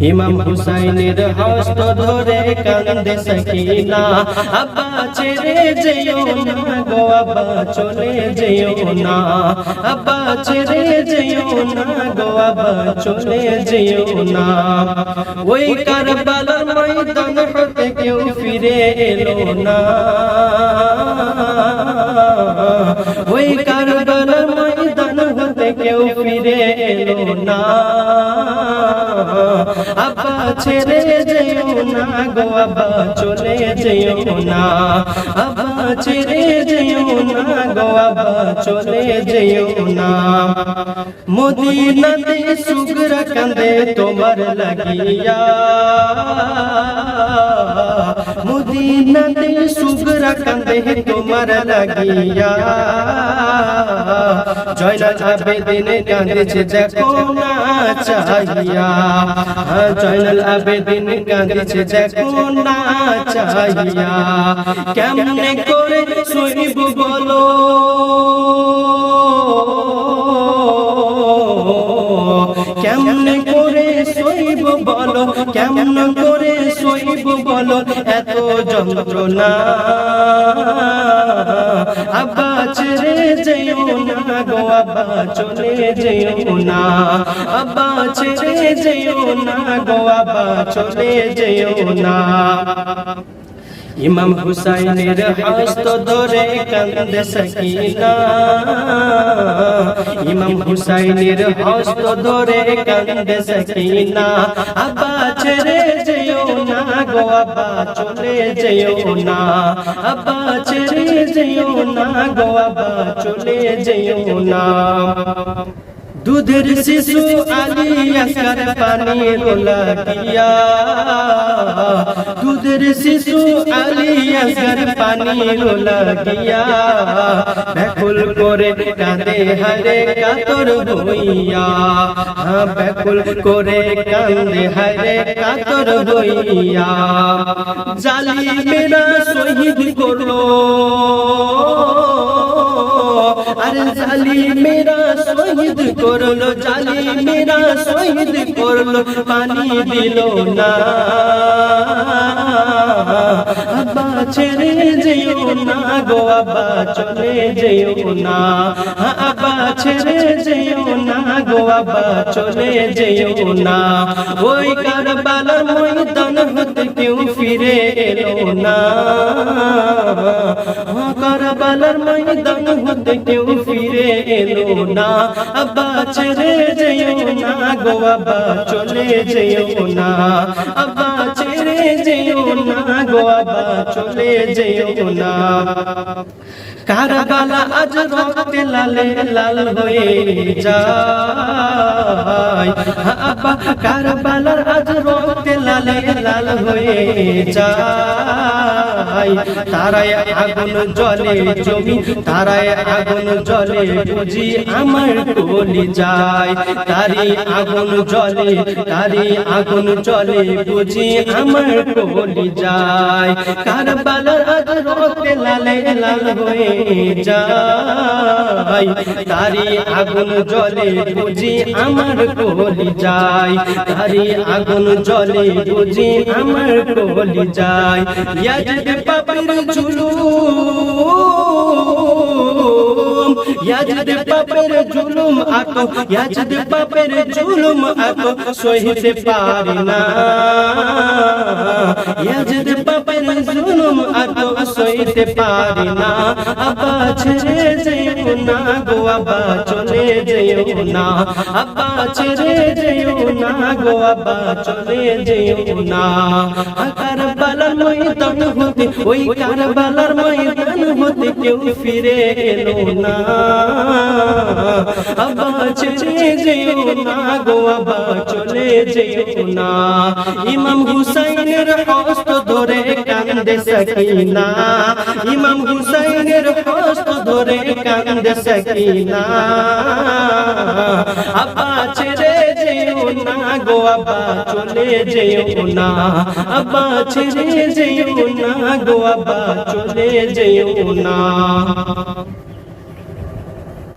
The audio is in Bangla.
ইমাম হুসাইনের হস্ত ধরে কান্দে সকিনা, আব্বা ছেড়ে যেও না গো, আব্বা চলে যেও না। আব্বা ছেড়ে যেও না গো, আব্বা চলে যেও না। ওই কারবালার ময়দান হতে কেউ ফিরে এলো না। ওই কারবালার ময়দান হতে কেউ ফিরে এলো না। আব্বা ছেড়ে যেও না গো, আব্বা চলে যেও না। আব্বা ছেড়ে যেও না গো, আব্বা চলে যেও না। মদিনাতে সুগরা কান্দে তোমার লাগিয়া। মদিনাতে সুগর কান্দে তোমার লাগিয়া। জয়নাল আবেদিন কাঁদেছে, দেখো না চাহিয়া। জয়নাল আবেদিন কাঁদেছে, দেখো না চাহিয়া। কেমনে করে শুনিব বলো? করে সইব বলো? কেমন করে সইব বলো? এত যন্ত্রণা। আব্বা ছেড়ে যেও না গো আব্বা চলে যেও না। আব্বা ছেড়ে যেও না গো আব্বা চলে যেও না। ইমাম হুসাইনের হস্ত ধরে কান্দে সকিনা। ইমাম হুসাইনের হস্ত ধরে কান্দে সকিনা। আব্বা ছেড়ে যেও না গো, আব্বা চলে যেও না। আব্বা ছেড়ে যেও না গো, আব্বা চলে যেও না। দুধের শিশু আলী আসকার পানি লাগিয়া দুধের শিশু আলী আসকার পানি লাগিয়া ব্যাকুল করে কাঁদে হারে কাতর হইয়া। হ্যাঁ ব্যাকুল করে কাঁদে হারে কাতর হইয়া। জালিমেরা শহীদ করল। আরে জালিমেরা শহীদ করল জালিমেরা শহীদ করল, পানি দিল না। আব্বা ছেড়ে যেও না গো, আব্বা চলে যেও না। আব্বা ছেড়ে যেও না গো, আব্বা চলে যেও না। ওই ময়দান হতে কেউ ফিরে এলো না। ময়দান হতে কেউ ফিরে এলো না আব্বা ছেড়ে যেও না গো আব্বা চলে যেও না আব্বা ছেড়ে যেও না চলে যেও না। কারবালা আজ রক্তে লালে লাল হয়ে যায়। তারায় আগুন জলে জমি, তারায় আগুন জলে বুঝি আমার কলি যায়। তারি আগুন জলে তারি আগুন জলে বুঝি আমার কলি যায় কারবালার আজ রক্তে লালে লাল হয়ে যায়। তারি আগুন জলে বুঝি আমার কলি যায় তারি আগুন জলে বুঝি আমার কলি যায় ইয়াজিদ জুলুম ইয়াজিদ পাপের জুলুম আতো ইয়াজিদ পাপের জুলুম আতো সহিতে পারি না ইয়াজিদ পাপের জুলুম আতো সহিতে পারি না আব্বা ছেড়ে যেও না গো, আব্বা, চলে যেও না। আব্বা ছেড়ে যেও না গো, আব্বা, চলে যেও না। কারবালার ময়দান হতে, ওই কারবালার ময়দান হতে কেউ ফিরে এলো না। আব্বা ছেড়ে যেও না গো, আব্বা, চলে যেও না। ইমাম হুসাইনের হস্ত ধরে কান্দে সকিনা। ইমাম হুসাইনের হস্ত কান্দে সকিনা আব্বা ছেড়ে যেও না গো, আব্বা চলে যেও না। আব্বা ছেড়ে যেও না গো, আব্বা চলে যেও না।